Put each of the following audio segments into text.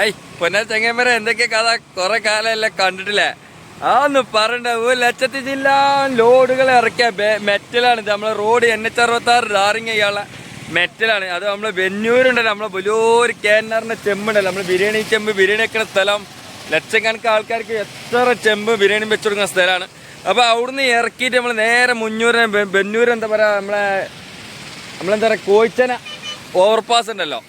ഏയ് പൊന്നാ ചെങ്ങന്മാരെ എന്തൊക്കെ കഥ? കുറെ കാലമല്ലേ കണ്ടിട്ടില്ലേ? ആ ഒന്ന് പറയണ്ട ഒരു ലക്ഷത്തി ജില്ല ലോഡുകൾ ഇറക്കിയ മെറ്റലാണ്. ഇത് നമ്മളെ റോഡ് എൻ എച്ച് അറുപത്തി ആറ് ഡാറിങ് ചെയ്യാനുള്ള മെറ്റലാണ്. അത് നമ്മളെ വെന്നൂരുണ്ടല്ലോ നമ്മളെ വലിയൊരു കേന്നാറിന്റെ ചെമ്പുണ്ടല്ലോ. നമ്മൾ ബിരിയാണി ചെമ്പ് ബിരിയാണി വെക്കുന്ന സ്ഥലം. ലക്ഷക്കണക്കിന് ആൾക്കാർക്ക് എത്ര ചെമ്പ് ബിരിയാണി വെച്ചു കൊടുക്കുന്ന സ്ഥലമാണ്. അപ്പോൾ അവിടുന്ന് ഇറക്കിയിട്ട് നമ്മൾ നേരെ മുന്നൂറ് ബെന്നൂർ എന്താ പറയാ നമ്മളെ നമ്മളെന്താ പറയാ കോയിച്ചന ഓവർപാസ് ഉണ്ടല്ലോ.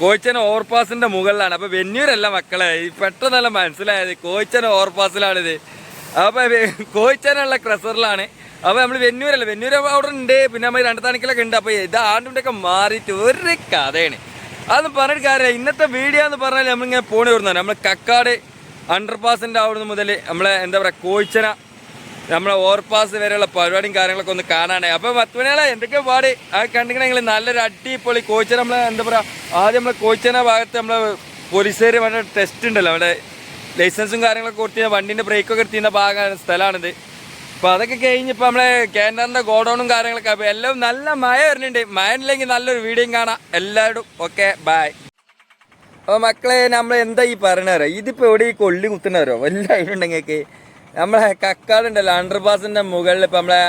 കോയിച്ചന ഓവർപാസിന്റെ മുകളിലാണ്. അപ്പൊ വെന്നൂരല്ല മക്കളെ പെട്ടെന്നല്ല മനസ്സിലായത്. കോയിച്ചന ഓവർപാസിലാണിത് അപ്പൊ കോയിച്ചനുള്ള ക്രസറിലാണ്. അപ്പൊ നമ്മൾ വെന്നൂരല്ല വെന്നൂര് അവിടെ ഉണ്ട് പിന്നെ നമ്മൾ രണ്ട് തണിക്കലൊക്കെ ഉണ്ട്. അപ്പൊ ഇത് ആണ്ടുണ്ടൊക്കെ മാറിയിട്ട് ഒരു കഥയാണ്. അതൊന്നും പറഞ്ഞിട്ട് കാര്യമില്ല. ഇന്നത്തെ വീഡിയോ എന്ന് പറഞ്ഞാൽ നമ്മളിങ്ങനെ പോണി വരുന്നതാണ് നമ്മൾ കക്കാട് അണ്ടർപാസിന്റെ അവിടെ മുതൽ നമ്മളെ എന്താ പറയുക കോയിച്ചന നമ്മളെ ഓവർപാസ് വരെയുള്ള പരിപാടിയും കാര്യങ്ങളൊക്കെ ഒന്ന് കാണാനെ അപ്പൊ മണിയാളെ എന്തൊക്കെ പാടി? ആ കണ്ടിട്ടുണ്ടെങ്കിൽ നല്ലൊരു അടിപൊളി കോച്ചന നമ്മളെ എന്താ പറയാ ആദ്യം നമ്മളെ കോച്ചന ഭാഗത്ത് നമ്മളെ പോലീസുകാർ വേണ്ട ടെസ്റ്റ് ഉണ്ടല്ലോ അവിടെ ലൈസൻസും കാര്യങ്ങളൊക്കെ കൊടുത്തിരുന്ന വണ്ടിന്റെ ബ്രേക്കൊക്കെ എടുത്തിരുന്ന ഭാഗമാണ് സ്ഥലമാണിത് അപ്പൊ അതൊക്കെ കഴിഞ്ഞ് ഇപ്പൊ നമ്മളെ കേന്ദ്രന്റെ ഗോഡൌണും കാര്യങ്ങളൊക്കെ അപ്പൊ എല്ലാം നല്ല മഴ വരുന്നുണ്ട്. മഴ ഇല്ലെങ്കിൽ നല്ലൊരു വീഡിയോ കാണാം. എല്ലാവരും ഓക്കെ ബായ് അപ്പൊ മക്കളെ നമ്മൾ എന്താ ഈ പറയണവരോ ഇതിപ്പോ എവിടെ ഈ കൊള്ളി കുത്തുന്നവരോ വല്ല ഉണ്ടെങ്കിൽ നമ്മളെ കക്കാടുണ്ടല്ലോ അണ്ടർ പാസിന്റെ മുകളിൽ ഇപ്പൊ നമ്മളെ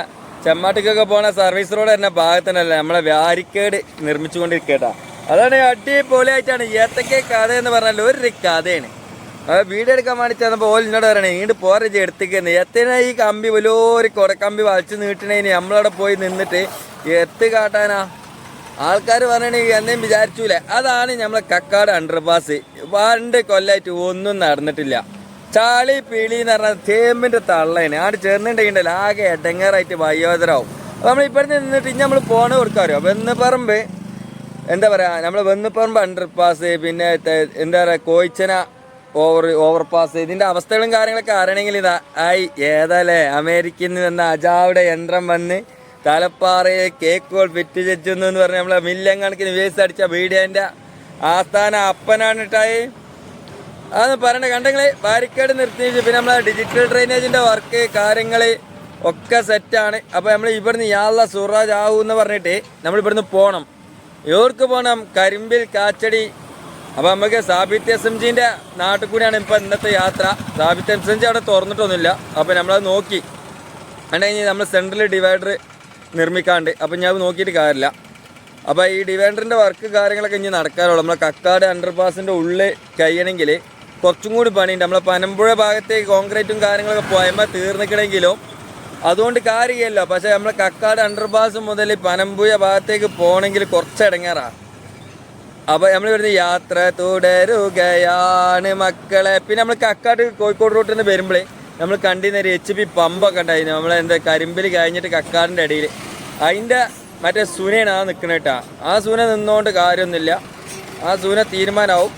ചെമ്മാട്ടിക്കൊക്കെ പോണ സർവീസ് റോഡ് തന്നെ ഭാഗത്തന്നല്ലേ നമ്മളെ വ്യാരിക്കേട് നിർമ്മിച്ചുകൊണ്ടിരിക്കട്ടാ. അതാണ് അടിപൊളിയായിട്ടാണ് ഏത്തക്കെ കഥ എന്ന് പറഞ്ഞാൽ ഒരു കഥയാണ്. വീഡിയോ എടുക്കാൻ വേണ്ടി ചെന്നപ്പോൾ ഓൽ എന്നോട് പറയണേ ഇങ്ങോട്ട് പോരെ എടുത്തിക്കുന്നു എത്തിനാ ഈ കമ്പി വലിയൊരു കൊടക്കമ്പി വലിച്ചു നീട്ടണേന് നമ്മളവിടെ പോയി നിന്നിട്ട് എത്ത് കാട്ടാനാ? ആൾക്കാർ പറയണേ എന്തേലും വിചാരിച്ചൂലേ. അതാണ് നമ്മളെ കക്കാട് അണ്ടർപാസ് പണ്ട് കൊല്ലായിട്ട് ഒന്നും നടന്നിട്ടില്ല. ചാളി പിളി എന്ന് പറഞ്ഞാൽ തേമ്പിന്റെ തള്ളേനെ. ആട് ചേർന്നിട്ടുണ്ടെങ്കിൽ ആകെ എടങ്ങാറായിട്ട് വയോധരാവും. അപ്പൊ നമ്മൾ ഇപ്പോഴത്തെ നിന്നിട്ട് ഇനി നമ്മൾ പോണ കൊടുക്കാറോ വെന്നുപറമ്പ്. എന്താ പറയാ നമ്മൾ അണ്ടർ അണ്ടർപാസ് പിന്നെ എന്താ പറയാ കോയിച്ചന ഓവർ ഓവർപാസ് ഇതിന്റെ അവസ്ഥകളും കാര്യങ്ങളൊക്കെ അറിയണമെങ്കിൽ ഇതാ ആയി ഏതാല്ലേ അമേരിക്കയിൽ നിന്ന് അജാവിടെ യന്ത്രം വന്ന് തലപ്പാറയെ കേക്കുകൾ ഫിറ്റ് ചെച്ചു എന്ന് പറഞ്ഞ് നമ്മളെ മില്യൺ കണക്കിന് വേസ്റ്റ് അടിച്ച വീഡിയോന്റെ ആസ്ഥാന അപ്പനാണ് ഇട്ടായി അതൊന്ന് പറയണ്ട കണ്ടെങ്കിൽ ബാരിക്കേഡ് നിർത്തി പിന്നെ നമ്മളെ ഡിജിറ്റൽ ഡ്രെയിനേജിന്റെ വർക്ക് കാര്യങ്ങൾ ഒക്കെ സെറ്റാണ് അപ്പോൾ നമ്മൾ ഇവിടുന്ന് യാള സുറാജ് ആവൂ എന്ന് പറഞ്ഞിട്ട് നമ്മൾ ഇവിടുന്ന് പോകണം യോർക്ക് പോകണം കരിമ്പിൽ കാച്ചടി. അപ്പോൾ നമുക്ക് സാബിത്ത് എസ് എം ജിന്റെ നാട്ടിൽ കൂടിയാണ് ഇപ്പൊ ഇന്നത്തെ യാത്ര. സാബിത്ത് എസ് എം ജി അവിടെ തുറന്നിട്ടൊന്നുമില്ല. അപ്പോൾ നമ്മളത് നോക്കി. കണ്ടുകഴിഞ്ഞാൽ നമ്മൾ സെൻട്രൽ ഡിവൈഡർ നിർമ്മിക്കാണ്ട്. അപ്പം ഞാൻ നോക്കിയിട്ട് കാര്യമില്ല. അപ്പോൾ ഈ ഡിവൈഡറിന്റെ വർക്ക് കാര്യങ്ങളൊക്കെ ഇനി നടക്കാറുള്ളൂ നമ്മളെ കക്കാട് അണ്ടർപാസിന്റെ ഉള്ളിൽ കഴിയണമെങ്കിൽ കുറച്ചും കൂടി പണിയുണ്ട്. നമ്മളെ പനമ്പുഴ ഭാഗത്തേക്ക് കോൺക്രീറ്റും കാര്യങ്ങളൊക്കെ പോയമ്പോൾ തീർന്നിക്കണമെങ്കിലും അതുകൊണ്ട് കാര്യമില്ല. പക്ഷേ നമ്മളെ കക്കാട് അണ്ടർപാസ് മുതൽ പനമ്പുഴ ഭാഗത്തേക്ക് പോകണമെങ്കിൽ കുറച്ച് ഇടങ്ങാറാണ് അപ്പൊ നമ്മൾ ഇവിടുന്ന് യാത്ര തുടരുകയാണ് മക്കളെ. പിന്നെ നമ്മൾ കക്കാട് കോഴിക്കോട് റൂട്ടിൽ നിന്ന് വരുമ്പോഴേ നമ്മൾ കണ്ടിരുന്ന ഒരു എച്ച് പി പമ്പൊക്കെ ഉണ്ടായിരുന്നു. നമ്മളെ എന്താ കരിമ്പിൽ കഴിഞ്ഞിട്ട് കക്കാടിന്റെ ഇടയിൽ അതിന്റെ മറ്റേ സുനയാണ് ആ നിൽക്കണേട്ടാ ആ സുന നിന്നുകൊണ്ട് കാര്യമൊന്നുമില്ല ആ സുന തീരുമാനമാവും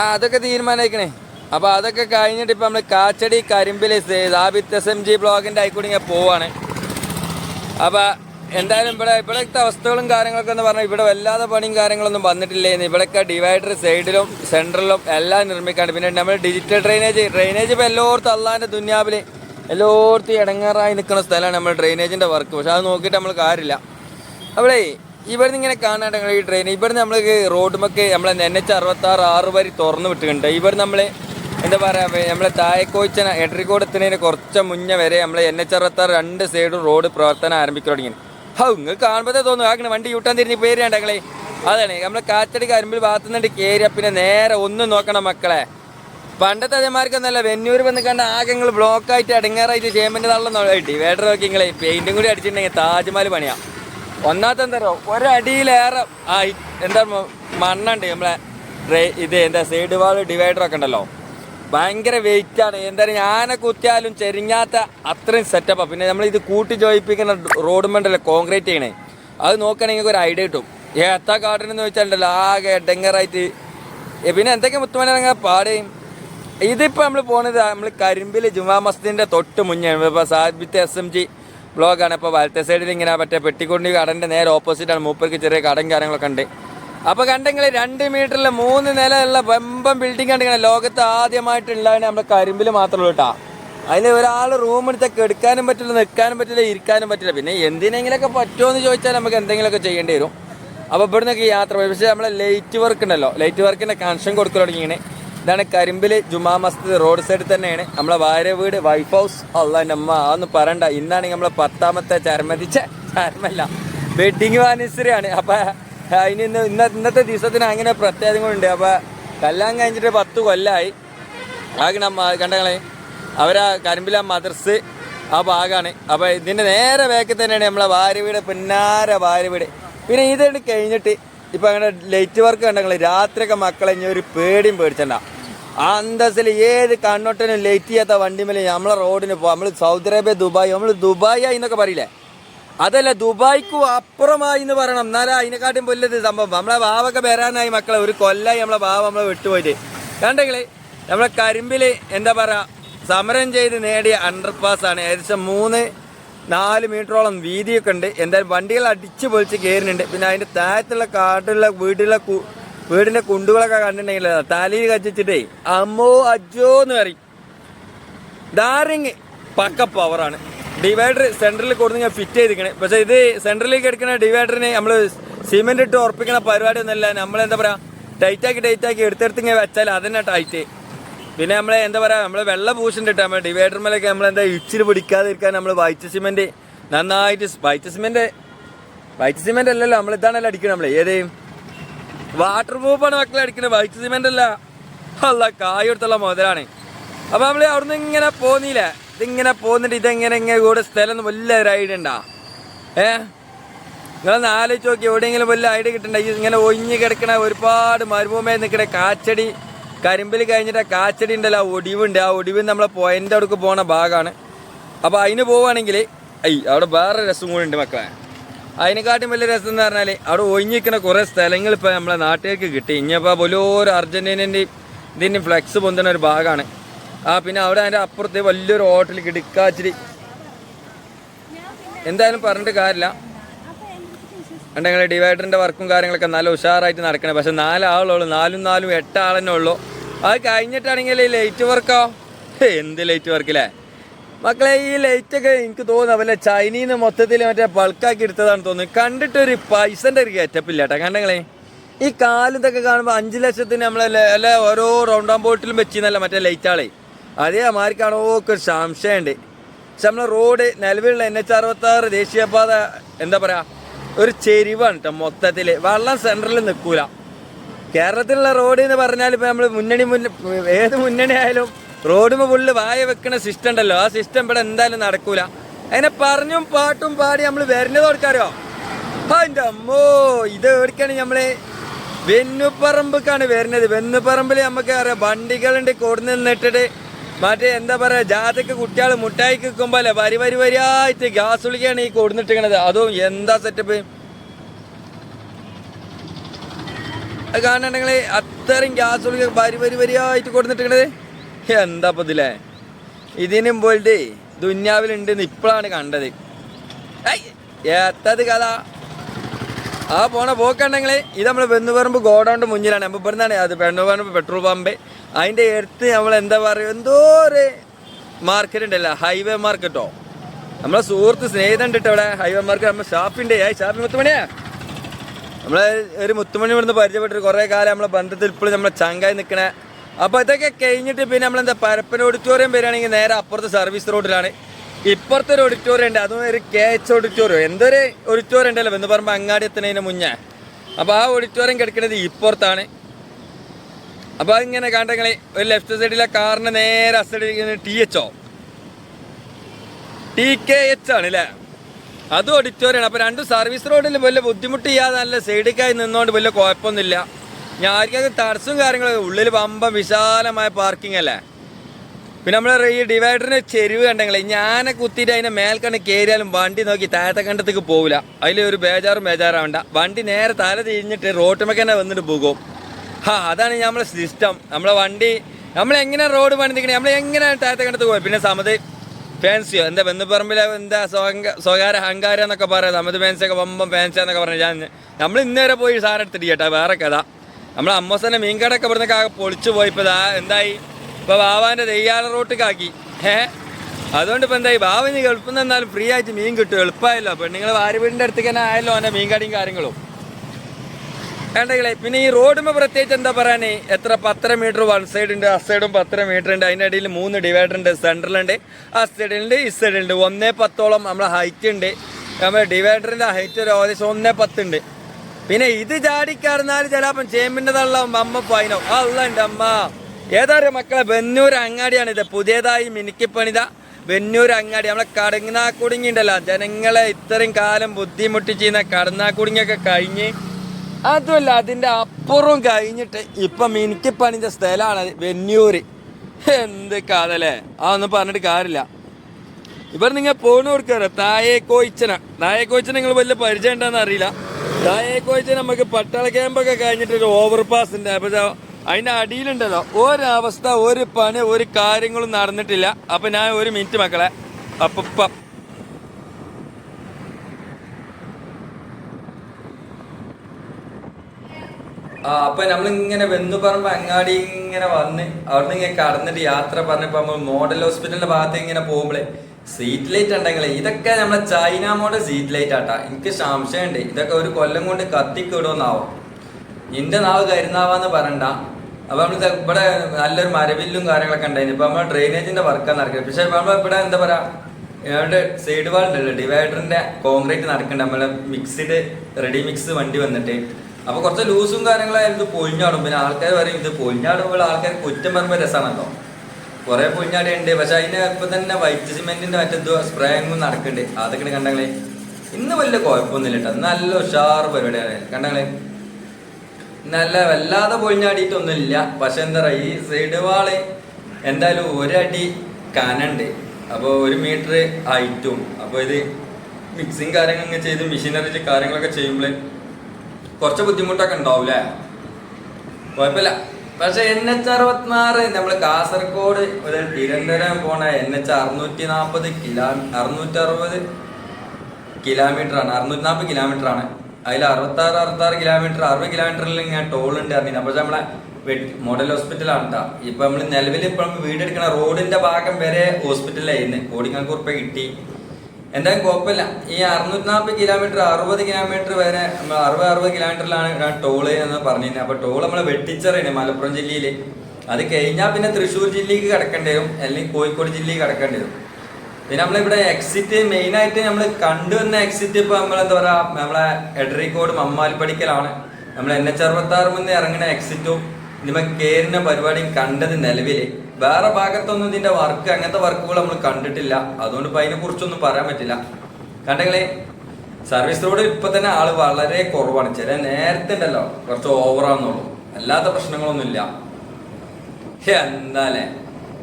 ആ അതൊക്കെ തീരുമാനമായിക്കണേ അപ്പൊ അതൊക്കെ കഴിഞ്ഞിട്ട് ഇപ്പൊ നമ്മൾ കാച്ചടി കരിമ്പിൽ സാബിത്ത് എസ് എം ജി ബ്ലോഗിന്റെ ആയിക്കൂടി പോവാണ്. അപ്പൊ എന്തായാലും ഇവിടെ ഇവിടത്തെ അവസ്ഥകളും കാര്യങ്ങളൊക്കെ എന്ന് പറഞ്ഞാൽ ഇവിടെ വല്ലാതെ പണിയും കാര്യങ്ങളൊന്നും വന്നിട്ടില്ലേന്ന്. ഇവിടെയൊക്കെ ഡിവൈഡർ സൈഡിലും സെൻട്രലിലും എല്ലാം നിർമ്മിക്കാണ്ട് പിന്നെ നമ്മൾ ഡിജിറ്റൽ ഡ്രെയിനേജ് ഡ്രെയിനേജ് ഇപ്പോൾ എല്ലായിടത്തും അള്ളാന്റെ ദുന്യാവിൽ എല്ലായിടത്തും ഇടങ്ങാറായി നിൽക്കുന്ന സ്ഥലമാണ് നമ്മൾ ഡ്രെയിനേജിന്റെ വർക്ക് പക്ഷെ അത് നോക്കിയിട്ട് നമ്മൾ കാര്യമില്ല. അവിടെ ഇവിടുന്ന് ഇങ്ങനെ കാണാൻ ഈ ട്രെയിൻ ഇവിടുന്ന് നമ്മൾ റോഡുമൊക്കെ നമ്മളെ എൻ എച്ച് അറുപത്തി ആറ് വരി തുറന്നു വിട്ടിട്ടുണ്ട്. ഇവിടുന്ന് നമ്മൾ എന്താ പറയുക നമ്മളെ തായക്കോച്ചന എട്രിക്കോട് എത്തുന്നതിന് കുറച്ച് മുന്നേ വരെ നമ്മളെ എൻ എച്ച് അറുപത്തി ആറ് രണ്ട് സൈഡും റോഡ് പ്രവർത്തനം ആരംഭിക്കാൻ തുടങ്ങി ഹൗ നിങ്ങൾ കാണുമ്പോഴത്തേ തോന്നുന്നു ആക്കണ വണ്ടി യൂട്ടാൻ തിരിഞ്ഞ് പേര് വേണ്ടങ്ങളെ അതാണ് നമ്മളെ കാറ്റടി കരിമ്പിൽ ഭാഗത്തുനിന്ന് കയറിയ പിന്നെ നേരെ ഒന്നും നോക്കണം മക്കളെ. പണ്ടത്തെ അതേമാർക്കൊന്നല്ല വെന്നൂർ വന്ന് കണ്ട ആകെങ്ങൾ ബ്ലോക്ക് ആയിട്ട് അടങ്ങാറായിട്ട് ചേമ്പന്റെ തള്ളം വേട്ടർ നോക്കി പെയിന്റും കൂടി അടിച്ചിട്ടുണ്ടെങ്കിൽ താജ്മഹൽ പണിയാ. ഒന്നാമത്തെ എന്താ പറയുക ഒരടിയിലേറെ ആ എന്താ മണ്ണുണ്ട് നമ്മളെ ഇത് എന്താ സൈഡ് വാൾ ഡിവൈഡർ ഒക്കെ ഉണ്ടല്ലോ. ഭയങ്കര വെയിറ്റ് ആണ്. എന്താ പറയുക ഞാനെ കുത്തിയാലും ചെരിഞ്ഞാത്ത അത്രയും സെറ്റപ്പാണ് പിന്നെ നമ്മൾ ഇത് കൂട്ടി ജോയിപ്പിക്കുന്ന റോഡ് മണ്ടല്ലേ കോൺക്രീറ്റ് ചെയ്യണേ. അത് നോക്കുകയാണെങ്കിൽ ഒരു ഐഡിയ കിട്ടും. ഏത്താ കാട്ടിനെന്ന് വെച്ചാലുണ്ടല്ലോ ആകെ ഡെങ്കറായിട്ട് പിന്നെ എന്തൊക്കെ മുത്തുമണിറങ്ങാൻ പാടുകയും ഇതിപ്പോൾ നമ്മൾ പോണത് നമ്മൾ കരിമ്പിൽ ജുമാ മസ്ജിദിന്റെ തൊട്ട് മുന്നേ ഇപ്പോൾ സാഹിബിത്തെ എസ് എം ജി ബ്ലോഗാണ് ഇപ്പോൾ വലത്തെ സൈഡിൽ ഇങ്ങനെ മറ്റേ പെട്ടിക്കൊണ്ടി കടന്റെ നേരെ ഓപ്പോസിറ്റാണ് മൂപ്പർക്ക് ചെറിയ കടയും കാര്യങ്ങളൊക്കെ ഉണ്ട്. അപ്പോൾ കണ്ടെങ്കിൽ രണ്ട് മീറ്ററിൽ മൂന്ന് നിലയുള്ള വെമ്പം ബിൽഡിംഗ് കണ്ടിങ്ങനെ ലോകത്ത് ആദ്യമായിട്ടുള്ളതാണ് നമ്മുടെ കരിമ്പിൽ മാത്രമേ ഉള്ളൂ കേട്ടാ ഒരാൾ റൂം എടുത്തൊക്കെ എടുക്കാനും പറ്റില്ല നിൽക്കാനും പറ്റില്ല ഇരിക്കാനും പറ്റില്ല. പിന്നെ എന്തിനെങ്കിലൊക്കെ പറ്റുമോ എന്ന് ചോദിച്ചാൽ നമുക്ക് എന്തെങ്കിലുമൊക്കെ ചെയ്യേണ്ടി വരും. അപ്പോൾ ഇവിടുന്നൊക്കെ യാത്ര പക്ഷേ നമ്മളെ ലൈറ്റ് വർക്ക് ഉണ്ടല്ലോ. ലൈറ്റ് വർക്കിന്റെ കണക്ഷൻ കൊടുക്കൽ ഇതാണ് കരിമ്പിൽ ജുമാ മസ്ജിദ് റോഡ് സൈഡിൽ തന്നെയാണ്. നമ്മളെ വാര വീട് വൈഫ് ഹൗസ് അല്ല നമ്മ അതൊന്നും പറയണ്ട. ഇന്നാണെങ്കിൽ നമ്മളെ പത്താമത്തെ ചരമതിച്ച ചരമല്ല. വെഡിങ് ആനിവേഴ്സറിയാണ് അപ്പം അതിന് ഇന്ന് ഇന്ന ഇന്നത്തെ ദിവസത്തിന് അങ്ങനെ പ്രത്യേകതകളുണ്ട് അപ്പം കല്യാണം കഴിഞ്ഞിട്ട് പത്ത് കൊല്ലമായി ആകെ കണ്ടങ്ങളെ അവരാ കരിമ്പില മദർസ് ആ ഭാഗമാണ് അപ്പോൾ ഇതിന്റെ നേരെ ബാക്കിൽ തന്നെയാണ് നമ്മളെ വാര വീട് പിന്നാര വാര വീട്. പിന്നെ ഇതുകൊണ്ട് കഴിഞ്ഞിട്ട് ഇപ്പം അങ്ങനെ ലൈറ്റ് വർക്ക് കണ്ടെങ്കിൽ രാത്രിയൊക്കെ മക്കളെ ഇനി ഒരു പേടിയും പേടിച്ചണ്ട. അന്തസ്സിൽ ഏത് കണ്ണോട്ടനും ലൈറ്റ് ചെയ്യാത്ത വണ്ടിമേൽ നമ്മളെ റോഡിന് പോകാം നമ്മൾ സൗദി അറേബ്യ ദുബായ് നമ്മൾ ദുബായ് എന്നൊക്കെ പറയില്ലേ? അതല്ല ദുബായ്ക്കും അപ്പുറമായി എന്ന് പറയണം. എന്നാലും അതിനെക്കാട്ടും വലിയത് സംഭവം. നമ്മളെ ബാവൊക്കെ വരാനായി മക്കളെ ഒരു കൊല്ലായി നമ്മളെ ബാവ നമ്മളെ വിട്ടുപോയിട്ട്. കണ്ടെങ്കിൽ നമ്മളെ കരിമ്പിൽ എന്താ പറയുക സമരം ചെയ്ത് നേടിയ അണ്ടർപാസ് ആണ്. ഏകദേശം മൂന്ന് നാല് മീറ്ററോളം വീതിയൊക്കെ ഉണ്ട്. എന്തായാലും വണ്ടികൾ അടിച്ചു പൊളിച്ച് കയറുന്നുണ്ട് പിന്നെ അതിന്റെ താഴത്തുള്ള കാട്ടിലുള്ള വീട്ടിലെ കു- വീടിന്റെ കുണ്ടുകളൊക്കെ കണ്ടിട്ടുണ്ടെങ്കിൽ തലയിൽ കച്ചിട്ടേ അമ്മോ അജ്ജോ എന്ന് പറയും. ഡാറിങ് പക്ക പവറാണ് ഡിവൈഡർ സെന്ററിൽ കൊടുത്ത് ഫിറ്റ് ചെയ്തിരിക്കണേ. പക്ഷെ ഇത് സെന്ററിലേക്ക് എടുക്കുന്ന ഡിവൈഡറിന് നമ്മൾ സിമെന്റ് ഇട്ട് ഉറപ്പിക്കുന്ന പരിപാടി ഒന്നുമല്ല നമ്മൾ ടൈറ്റ് ആക്കി ടൈറ്റ് ആക്കി എടുത്തെടുത്ത് ഇങ്ങനെ വെച്ചാൽ അതന്നെ ടൈറ്റ് പിന്നെ നമ്മളെ എന്താ പറയാ നമ്മൾ വെള്ള ഇട്ട് നമ്മൾ ഡിവൈഡർ മേലൊക്കെ നമ്മൾ എന്താ ഇച്ചിരി പിടിക്കാതിരിക്കാൻ നമ്മൾ വൈറ്റ് സിമെന്റ് നന്നായിട്ട് വൈറ്റ് സിമെന്റ് വൈറ്റ് സിമെന്റ് അല്ലല്ലോ നമ്മൾ ഇതാണല്ലോ അടിക്കുന്നത് നമ്മൾ ഏത്? വാട്ടർ പ്രൂഫാണ് മക്കളെ അടിക്കുന്നത് വൈറ്റ് സിമെന്റ് അല്ല. അല്ല കായെടുത്തുള്ള മുതലാണ്. അപ്പൊ നമ്മൾ അവിടുന്ന് ഇങ്ങനെ പോന്നില്ലേ? ഇതിങ്ങനെ പോന്നിട്ട് ഇതെങ്ങനെ ഇങ്ങനെ കൂടെ സ്ഥലം വലിയ ഒരു ഐഡിയ ഉണ്ടാ? ഏ? നിങ്ങളൊന്ന് ആലോചിച്ച് നോക്കി. എവിടെയെങ്കിലും വലിയ ഐഡിയ കിട്ടണ്ട ഇങ്ങനെ ഒഴിഞ്ഞ് കിടക്കണ ഒരുപാട് മരുഭൂമിയായി നിൽക്കണ കാച്ചടി കരിമ്പിൽ കഴിഞ്ഞിട്ട് കാച്ചടി ഉണ്ടല്ലോ ആ ഒടിവുണ്ട്. ആ ഒടിവ് നമ്മളെ പോയിന്റ് അവിടേക്ക് പോണ ഭാഗമാണ്. അപ്പൊ അതിന് പോവുകയാണെങ്കിൽ ഐ അവിടെ വേറെ രസം കൂടി ഉണ്ട് മക്കളെ. അതിനെക്കാട്ടും വലിയ രസം എന്ന് പറഞ്ഞാൽ അവിടെ ഒഴിഞ്ഞിരിക്കുന്ന കുറേ സ്ഥലങ്ങൾ ഇപ്പോൾ നമ്മളെ നാട്ടിലേക്ക് കിട്ടി. ഇനിയിപ്പോൾ വലിയൊരു അർജന്റീനന്റെയും ഇതിന്റെ ഫ്ലെക്സ് പൊന്തുന്ന ഒരു ഭാഗമാണ് ആ പിന്നെ അവിടെ അതിന്റെ അപ്പുറത്ത് വലിയൊരു ഹോട്ടൽ കിടക്കാച്ചിരി. എന്തായാലും പറഞ്ഞിട്ട് കാര്യമില്ല. ഉണ്ടെങ്കിൽ ഡിവൈഡറിന്റെ വർക്കും കാര്യങ്ങളൊക്കെ നല്ല ഉഷാറായിട്ട് നടക്കണേ. പക്ഷെ നാലാളുള്ളൂ. നാലും നാലും എട്ടാളെന്നെ ഉള്ളൂ. അത് കഴിഞ്ഞിട്ടാണെങ്കിൽ ലൈറ്റ് വർക്കോ എന്ത് ലൈറ്റ് വർക്കില്ലേ മക്കളെ ഈ ലൈറ്റ് ഒക്കെ എനിക്ക് തോന്നുന്നു വല്ല ചൈനീന്ന് മൊത്തത്തിൽ മറ്റേ ബൾക്കാക്കി എടുത്തതാണ് തോന്നുന്നു. കണ്ടിട്ടൊരു പൈസന്റെ ഒരു ഗെറ്റപ്പ് ഇല്ല കേട്ടോ കണ്ടങ്ങളെ? ഈ കാലത്തൊക്കെ കാണുമ്പോൾ അഞ്ച് ലക്ഷത്തിന് നമ്മളെ അല്ല ഓരോ റൗണ്ടാം ബോട്ടിലും വെച്ചിരുന്നല്ല മറ്റേ ലൈറ്റാളെ അതേ അമാർക്കാണോ ഒക്കെ ഒരു സംശയമുണ്ട് പക്ഷെ നമ്മളെ റോഡ് നിലവിലുള്ള എൻ എച്ച് അറുപത്തി ആറ് ദേശീയപാത എന്താ പറയാ ഒരു ചെരിവാണ് കേട്ടോ മൊത്തത്തിൽ. വെള്ളം സെൻട്രലിൽ നിൽക്കൂല കേരളത്തിലുള്ള റോഡ് എന്ന് പറഞ്ഞാൽ ഇപ്പൊ നമ്മൾ മുന്നണി മുന്ന ഏത് മുന്നണി ആയാലും റോഡുമ്പോ പുള്ളി വായ വെക്കണ സിസ്റ്റം ഉണ്ടല്ലോ. ആ സിസ്റ്റം ഇവിടെ എന്തായാലും നടക്കൂല. അതിനെ പറഞ്ഞും പാട്ടും പാടി നമ്മൾ വരുന്നത് ഓർക്കാരോ അതിന്റെ അമ്മോ ഇത് എവിടേക്കാണ് നമ്മൾ? വെന്നുപറമ്പക്കാണ് വരുന്നത്. വെന്നുപറമ്പിൽ നമുക്ക് അറിയാം വണ്ടികളുണ്ട് കൊടുന്ന് നിന്നിട്ടിട്ട്. മറ്റേ എന്താ പറയാ ജാതക്ക് കുട്ടികൾ മുട്ടായി അല്ലേ വരി വരി വരിയായിട്ട് ഗ്യാസ് ഉളിക്കാണ് ഈ കൊടുന്നിട്ടിരിക്കണത്. അതും എന്താ സെറ്റപ്പ് അത് കാണുന്നുണ്ടെങ്കിൽ അത്രയും ഗ്യാസ് ഉള്ളിൽ വരി വരി വരിയായിട്ട് കൊടുത്തിട്ടിരിക്കണത് എന്താ ഇപ്പൊ ഇതിലേ ഇതിനും പോയിട്ട് ദുന്യാവിലുണ്ടെന്ന് ഇപ്പോഴാണ് കണ്ടത്. ഏയ്, എത്തത് കഥ. ആ പോണ പോക്കുണ്ടെങ്കിൽ ഇത് നമ്മൾ വെന്നുപറമ്പ് ഗോഡൗണ്ട് മുന്നിലാണ്. നമ്മൾ ഇവിടുന്നാണ് അത് വെണ്ണുപറമ്പ് പെട്രോൾ പമ്പ്. അതിന്റെ അടുത്ത് നമ്മൾ എന്താ പറയുക എന്തോ ഒരു മാർക്കറ്റ് ഉണ്ടല്ലോ ഹൈവേ മാർക്കറ്റോ നമ്മളെ സുഹൃത്ത് സ്നേഹിതം ഉണ്ട് അവിടെ ഹൈവേ മാർക്കറ്റ് നമ്മൾ ഷാപ്പിന്റെ ഷാപ്പി മുത്തുമണിയാ? നമ്മളെ ഒരു മുത്തുമണി ഇവിടുന്ന് പരിചയപ്പെട്ടിട്ട് കുറേ കാലം നമ്മളെ ബന്ധത്തിൽ ഇപ്പോഴും നമ്മളെ ചങ്കായി നിൽക്കണേ അപ്പോൾ ഇതൊക്കെ കഴിഞ്ഞിട്ട് പിന്നെ നമ്മളെന്താ പരപ്പന ഓഡിറ്റോറിയം വരികയാണെങ്കിൽ നേരെ അപ്പുറത്തെ സർവീസ് റോഡിലാണ് ഇപ്പുറത്തെ ഒരു ഓഡിറ്റോറിയം ഉണ്ട്. അതും ഒരു കെ എച്ച് ഓഡിറ്റോറിയം എന്തൊരു ഓഡിറ്റോറിയം ഉണ്ടല്ലോ? എന്ന് പറയുമ്പോൾ അങ്ങാടി എത്തുന്നതിന് മുന്നേ. അപ്പോൾ ആ ഓഡിറ്റോറിയം കിടക്കുന്നത് ഇപ്പുറത്താണ്. അപ്പോൾ അതിങ്ങനെ കണ്ടെങ്കിൽ ഒരു ലെഫ്റ്റ് സൈഡിലെ കാറിന് നേരെ അസൈഡിൽ T O? T K H ആണ് അല്ലേ അത് ഓഡിറ്റോറിയാണ് അപ്പൊ രണ്ടും സർവീസ് റോഡിൽ വലിയ ബുദ്ധിമുട്ട് ചെയ്യാതെ നല്ല സൈഡിക്കായി നിന്നുകൊണ്ട് വലിയ കുഴപ്പമൊന്നുമില്ല. ഞാൻ ആർക്കൊക്കെ തടസ്സവും കാര്യങ്ങളും. ഉള്ളിൽ വമ്പ വിശാലമായ പാർക്കിംഗ് അല്ലേ? പിന്നെ നമ്മൾ ഈ ഡിവൈഡറിന് ചെരുവ് കണ്ടെങ്കിൽ ഞാനെ കുത്തിയിട്ട് അതിനെ മേൽക്കണ്ണ് കയറിയാലും വണ്ടി നോക്കി താഴത്തെ കണ്ടത്തേക്ക് പോകില്ല അതിൽ ഒരു ബേജാറും ബേജാറാവണ്ട. വണ്ടി നേരെ തല തിരിഞ്ഞിട്ട് റോട്ടുമൊക്കെ തന്നെ വന്നിട്ട് പോകും. ഹാ അതാണ് നമ്മളെ സിസ്റ്റം നമ്മളെ വണ്ടി നമ്മൾ എങ്ങനെ റോഡ് പണി നിൽക്കണേ നമ്മൾ എങ്ങനെ താഴത്തെ കണ്ടത്ത് പോയി? പിന്നെ സമത് ഫാൻസിയോ എന്താ വെന്നുപറമ്പിലെ എന്താ സ്വക- സ്വകാര്യ അഹങ്കാരം എന്നൊക്കെ പറയാം സമത് ഫാൻസിയൊക്കെ വമ്പം ഫാൻസിയാന്നൊക്കെ പറഞ്ഞു ഞാൻ നമ്മൾ ഇന്നേരെ പോയി സാറെടുത്തിട്ട് കേട്ടോ വേറെ കഥ. നമ്മളെ മീൻകടക്കെ ഇവിടുന്ന് കാ പൊളിച്ചു പോയി ദാ എന്തായി? ഇപ്പൊ ബാബാന്റെ തെയ്യാല റോട്ടിക്കാക്കി ഏ അതുകൊണ്ട് ഇപ്പൊ എന്തായി? ബാബ ഇനി എളുപ്പം തന്നാലും ഫ്രീ ആയിട്ട് മീൻ കിട്ടും. എളുപ്പമായല്ലോ പെണ്ണുങ്ങൾ വാരി വീടിന്റെ അടുത്തേക്ക് തന്നെ ആയല്ലോ അവന്റെ മീൻ കടിയും കാര്യങ്ങളും കണ്ടെങ്കിലേ പിന്നെ ഈ റോഡുമ്പോ പ്രത്യേകിച്ച് എന്താ പറയാനേ? എത്ര പത്തര മീറ്റർ വൺ സൈഡ് ഉണ്ട് ആ സൈഡും പത്തര മീറ്റർ ഉണ്ട്. അതിന്റെ ഇടയിൽ മൂന്ന് ഡിവൈഡർ ഉണ്ട്. സെൻട്രലുണ്ട് ആ സൈഡിലുണ്ട് ഈ സൈഡിലുണ്ട് ഒന്നേ പത്തോളം നമ്മളെ ഹൈറ്റ് ഉണ്ട്. നമ്മുടെ ഡിവൈഡറിന്റെ ഹൈറ്റ് ഒരു ഏകദേശം ഒന്നേ പത്തുണ്ട് പിന്നെ ഇത് ചാടിക്കറന്നാൽ ചിലപ്പം ചേമ്പിന്റെ തള്ളാവും അമ്മ ഫൈനോ അല്ല ഉണ്ട് അമ്മ. പറയുക മക്കളെ വെന്നൂർ അങ്ങാടിയാണ് ഇത്. പുതിയതായി മിനുക്കിപ്പണിത വെന്നൂർ അങ്ങാടി. നമ്മളെ കടങ്ങാക്കുടുങ്ങി ഉണ്ടല്ലോ. ജനങ്ങളെ ഇത്രയും കാലം ബുദ്ധിമുട്ടിച്ചിരുന്ന കടന്നാക്കുടുങ്ങിയൊക്കെ കഴിഞ്ഞ് അതുമല്ല അതിന്റെ അപ്പുറം കഴിഞ്ഞിട്ട് ഇപ്പൊ മിനുക്കിപ്പണിന്റെ സ്ഥലമാണ് വെന്നൂർ എന്ത് കഥല്ലേ ആ ഒന്നും പറഞ്ഞിട്ട് കാര്യമില്ല. ഇവർ നിങ്ങൾ കൊടുക്കാറ് തായേ കോയിച്ചന തായേ കോയിച്ചന നിങ്ങൾ വലിയ പരിചയം ഉണ്ടെന്ന് അറിയില്ല. തായേ കോയിച്ചന നമുക്ക് പട്ടാള ക്യാമ്പൊക്കെ കഴിഞ്ഞിട്ട് ഒരു ഓവർ പാസ് ഉണ്ട് അപ്പൊ അതിന്റെ അടിയിലുണ്ടല്ലോ. ഒരവസ്ഥ ഒരു പണി ഒരു കാര്യങ്ങളും നടന്നിട്ടില്ല. അപ്പൊ ഞാൻ ഒരു മിനിറ്റ് മക്കളെ. അപ്പ ആ അപ്പൊ നമ്മളിങ്ങനെ വെന്നുപറമ്പ് അങ്ങാടി ഇങ്ങനെ വന്ന് അവിടുന്ന് ഇങ്ങനെ കടന്നിട്ട് യാത്ര പറഞ്ഞപ്പോ നമ്മൾ മോഡൽ ഹോസ്പിറ്റലിന്റെ ഭാഗത്ത് ഇങ്ങനെ പോകുമ്പോഴേ സീറ്റ് ലൈറ്റ് ഉണ്ടെങ്കിൽ ഇതൊക്കെ നമ്മളെ ചൈന മോഡൽ സീറ്റ് ലൈറ്റ് ആട്ടാ. എനിക്ക് സംശയമുണ്ട് ഇതൊക്കെ ഒരു കൊല്ലം കൊണ്ട് കത്തിക്കിടുമെന്നാവും നിന്റെ നാവ് കരുന്നാവാന്ന് പറയണ്ട. അപ്പൊ നമ്മൾ ഇവിടെ നല്ലൊരു മരവില്ലും കാര്യങ്ങളൊക്കെ ഉണ്ടായിരുന്നു. ഇപ്പൊ നമ്മൾ ഡ്രെയിനേജിന്റെ വർക്കാണ് നടക്കുന്നത്. പക്ഷെ നമ്മൾ ഇവിടെ എന്താ പറയാ ഇവിടെ സൈഡ് വാൾ ഉണ്ടല്ലോ ഡിവൈഡറിന്റെ കോൺക്രീറ്റ് നടക്കുന്നുണ്ട് നമ്മളെ മിക്സിഡ് റെഡി മിക്സ് വണ്ടി വന്നിട്ട്. അപ്പൊ കുറച്ച് ലൂസും കാര്യങ്ങളായിരുന്നു പൊളിഞ്ഞാടും പിന്നെ ആൾക്കാർ പറയും ഇത് പൊളിഞ്ഞാടുമ്പോൾ ആൾക്കാർ കുറ്റം പറയുമ്പോൾ രസമാണല്ലോ. കുറെ പൊഴിഞ്ഞാടി ഉണ്ട് പക്ഷെ അതിന് ഇപ്പൊ തന്നെ വൈറ്റ് സിമെന്റിന്റെ മറ്റെന്തോ സ്പ്രേയും നടക്കുന്നുണ്ട് അതൊക്കെ കണ്ടങ്ങളെ. ഇന്ന് വലിയ കുഴപ്പമൊന്നുമില്ല കേട്ടോ നല്ല ഉഷാർ പരിപാടിയാണ്. കണ്ടങ്ങളെ? നല്ല വല്ലാതെ പൊഴിഞ്ഞാടിയിട്ടൊന്നുമില്ല. പക്ഷെ എന്താ പറയുക ഈ സൈഡ് വാൾ എന്തായാലും ഒരടി കനുണ്ട്. അപ്പോൾ ഒരു മീറ്റർ ഹൈറ്റും. അപ്പോൾ ഇത് മിക്സിങ് കാര്യങ്ങളൊക്കെ ചെയ്ത് മെഷീനറി കാര്യങ്ങളൊക്കെ ചെയ്യുമ്പോൾ കുറച്ച് ബുദ്ധിമുട്ടൊക്കെ ഉണ്ടാവില്ലേ കുഴപ്പമില്ല. പക്ഷെ എൻ എച്ച് അറുപത്തിനാറ് നമ്മൾ കാസർഗോഡ് മുതൽ തിരുവനന്തപുരം പോണ എൻ എച്ച് അറുന്നൂറ്റി നാൽപ്പത് കിലോ അറുന്നൂറ്റി അറുപത് കിലോമീറ്റർ ആണ് അറുന്നൂറ്റി നാൽപ്പത് കിലോമീറ്റർ ആണ് അതിൽ അറുപത്താറ് അറുപത്താറ് കിലോമീറ്റർ അറുപത് കിലോമീറ്ററിൽ ഇങ്ങനെ ടോൾ ഉണ്ട് അറിഞ്ഞു പക്ഷെ നമ്മളെ മോഡൽ ഹോസ്പിറ്റലാണ് കേട്ടോ ഇപ്പൊ നമ്മൾ നിലവിൽ ഇപ്പൊ വീട് വീടെടുക്കണ റോഡിന്റെ ഭാഗം വരെ ഹോസ്പിറ്റലിലായിരുന്നു കോടിങ്ങൾക്ക് ഉറപ്പ് കിട്ടി. എന്തായാലും കുഴപ്പമില്ല. ഈ അറുന്നൂറ്റി നാൽപ്പത് കിലോമീറ്റർ അറുപത് കിലോമീറ്റർ വരെ നമ്മൾ അറുപത് അറുപത് കിലോമീറ്ററിലാണ് ടോൾ എന്ന് പറഞ്ഞിരുന്നത് അപ്പൊ ടോൾ നമ്മൾ വെട്ടിച്ചറിയാണ് മലപ്പുറം ജില്ലയിൽ അത് കഴിഞ്ഞാൽ പിന്നെ തൃശ്ശൂർ ജില്ലയ്ക്ക് കിടക്കേണ്ടി വരും. അല്ലെങ്കിൽ കോഴിക്കോട് ജില്ലയിൽ കിടക്കേണ്ടി വരും. പിന്നെ നമ്മളിവിടെ എക്സിറ്റ് മെയിൻ ആയിട്ട് നമ്മൾ കണ്ടുവന്ന എക്സിറ്റ് ഇപ്പൊ നമ്മൾ എന്താ പറയാ നമ്മളെ എഡറിക്കോട് മമ്മാലിപ്പടിക്കലാണ്. നമ്മൾ എൻ എച്ച് അറുപത്താറ് മുന്നേ ഇറങ്ങുന്ന എക്സിറ്റും ഇതിമ കേറുന്ന പരിപാടി കണ്ടത് നിലവിൽ വേറെ ഭാഗത്തൊന്നും ഇതിന്റെ വർക്ക് അങ്ങനത്തെ വർക്കുകൾ നമ്മൾ കണ്ടിട്ടില്ല. അതുകൊണ്ട് ഇപ്പൊ അതിനെ കുറിച്ചൊന്നും പറയാൻ പറ്റില്ല. കണ്ടെങ്കിലേ സർവീസ് റോഡ് ഇപ്പൊ തന്നെ ആൾ വളരെ കുറവാണ്. ചില നേരത്തെ ഉണ്ടല്ലോ കുറച്ച് ഓവറാന്നുള്ളൂ അല്ലാത്ത പ്രശ്നങ്ങളൊന്നും ഇല്ല. എന്താലേ?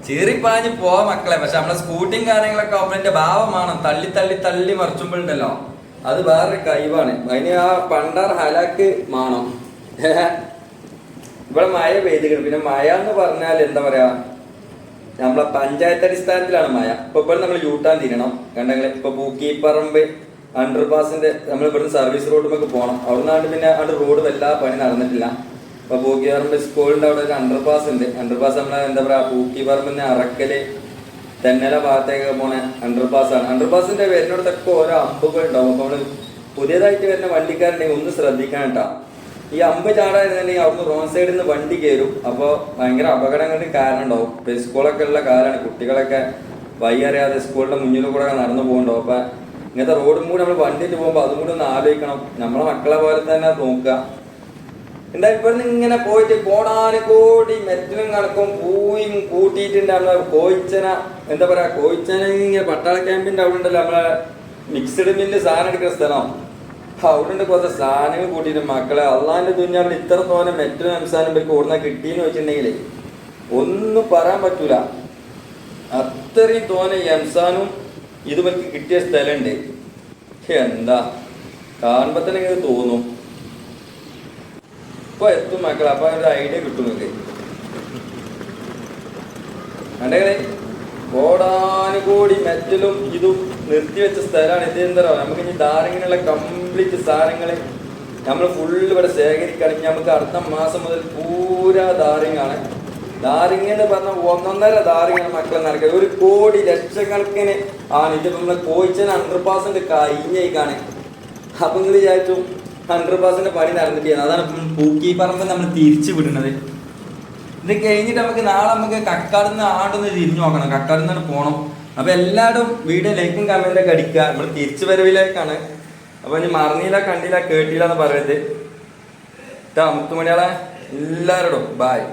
ചീറിപ്പാഞ്ഞ് പോവാ മക്കളെ. പക്ഷെ നമ്മളെ സ്കൂട്ടിയും കാര്യങ്ങളൊക്കെ എന്റെ ഭാവമാണ് തള്ളി തള്ളി തള്ളി മറിച്ചുമ്പോഴുണ്ടല്ലോ. അത് വേറൊരു കഴിവാണ്. അതിന് ആ പണ്ടാർ ഹലാക്ക് മാണം. ഇവിടെ മഴ വേദികൾ. പിന്നെ മായ എന്ന് പറഞ്ഞാൽ എന്താ പറയാ? നമ്മളെ പഞ്ചായത്ത് അടിസ്ഥാനത്തിലാണ് മായ. ഇപ്പൊ ഇപ്പോൾ നമ്മൾ യൂട്ടാൻ തിരിയണം കണ്ടെങ്കിൽ ഇപ്പൊ പൂക്കിപ്പറമ്പ് അണ്ടർ പാസിന്റെ നമ്മൾ ഇവിടുന്ന് സർവീസ് റോഡിലേക്ക് പോകണം. അവിടെ നിന്നാണ് പിന്നെ അവിടെ റോഡ് എല്ലാ പണി നടന്നിട്ടില്ല. ഇപ്പൊ പൂക്കിപ്പറമ്പ് സ്കൂളിന്റെ അവിടെ ഒരു അണ്ടർ പാസ് ഉണ്ട് അണ്ടർ പാസ് നമ്മളെ എന്താ പറയാ? പൂക്കിപ്പറമ്പിന്ന് അറക്കൽ തെന്നല ഭാഗത്തേക്ക് പോണ അണ്ടർ പാസ് ആണ്. അണ്ടർ പാസിന്റെ വരുന്നിടത്തൊക്കെ ഓരോ അമ്പുകൾ ഉണ്ടാവും. അപ്പൊ നമ്മൾ പുതിയതായിട്ട് വരുന്ന വണ്ടിക്കാരുണ്ടെങ്കിൽ ഒന്ന് ശ്രദ്ധിക്കാൻ കേട്ടാ ഈ അമ്പ് ചാടായിരുന്നുണ്ടെങ്കിൽ അവിടുന്ന് റോങ് സൈഡിൽ നിന്ന് വണ്ടി കയറും അപ്പോൾ ഭയങ്കര അപകടങ്ങൾക്ക് കാരണം ഉണ്ടാവും ഇപ്പൊ സ്കൂളൊക്കെ ഉള്ള കാലമാണ് കുട്ടികളൊക്കെ വഴി അറിയാതെ സ്കൂളിന്റെ മുന്നിൽ കൂടെ നടന്നു പോകുന്നുണ്ടാവും അപ്പൊ ഇങ്ങനത്തെ റോഡും കൂടി നമ്മൾ വണ്ടിയിട്ട് പോകുമ്പോൾ അതും കൂടി ഒന്ന് ആലോചിക്കണം. നമ്മളെ മക്കളെ പോലെ തന്നെ നോക്കുക. എന്താ ഇവിടുന്ന് ഇങ്ങനെ പോയിട്ട് കോടാന് കോടി മെറ്റലും കണക്കും പൂയും കൂട്ടിയിട്ടുണ്ട് നമ്മളെ കോയിച്ചന എന്താ പറയാ കോയിച്ചന ഇങ്ങനെ പട്ടാള ക്യാമ്പിന്റെ അവിടെ ഉണ്ടല്ലോ നമ്മളെ മിക്സഡ് മില്ല് സാധനം എടുക്കുന്ന സ്ഥലം. അവിടെ കുറച്ച് സാധനങ്ങൾ കൂട്ടിയിട്ട് മക്കളെ അള്ളാന്റെ തുഞ്ഞാൽ ഇത്ര തോന്നെ മറ്റൊരു സംസാരം പോയി ഓടുന്ന കിട്ടിയെന്ന് വെച്ചിട്ടുണ്ടെങ്കിൽ ഒന്നും പറയാൻ പറ്റൂല. അത്രയും തോനെ എംസാനും ഇത് ഇവർക്ക് കിട്ടിയ സ്ഥലമുണ്ട് എന്താ? കാണുമ്പോ തന്നെ ഇങ്ങനെ തോന്നും. ഇപ്പൊ എത്തും മക്കളെ അപ്പൊ ഐഡിയ കിട്ടും നിങ്ങൾക്ക് കോടാനുകോടി മെറ്റലും ഇതും നിർത്തിവെച്ച സ്ഥലമാണ് ഇത് എന്താ നമുക്ക് ഇനി ധാരങ്ങനെയുള്ള കംപ്ലീറ്റ് സാധനങ്ങൾ നമ്മൾ ഫുള്ള് ഇവിടെ ശേഖരിക്കുകയാണെങ്കിൽ നമുക്ക് അടുത്ത മാസം മുതൽ പൂരാ ധാരിങ്ങാണ്. ധാരിങ്ങ എന്ന് പറഞ്ഞ ഒന്നൊന്നര ധാരിങ്ങാണ് മക്കളെ നടക്കുക ഒരു കോടി ലക്ഷക്കണക്കിന് ആണ്. ഇത് നമ്മളെ കോയിച്ചൻ ഹൺഡ്രഡ് പേഴ്സന്റ് കഴിഞ്ഞേക്കാണ്. അപ്പം നിങ്ങൾ വിചാരിച്ചു ഹൺഡ്രഡ് പേഴ്സന്റ് പണി നടന്നിട്ട് അതാണ് പൂക്കി പറമ്പ് നമ്മൾ തിരിച്ചു വിടുന്നത്. ഇത് കഴിഞ്ഞിട്ട് നമുക്ക് നാളെ നമുക്ക് കക്കാട് നിന്ന് ആണ്ടൊന്ന് തിരിഞ്ഞു നോക്കണം. കക്കാടുന്ന് പോകണം അപ്പൊ എല്ലാവരും വീഡിയോ ലൈക്കും കമന്റ് ഒക്കെ അടിക്കുക. നമ്മൾ തിരിച്ചു വരവിലേക്കാണ്. അപ്പൊ ഇനി മറന്നില്ല കണ്ടില്ല കേട്ടില്ല എന്ന് പറയരുത്. മുത്തുമണിയാളെ എല്ലാവരോടും ബായ്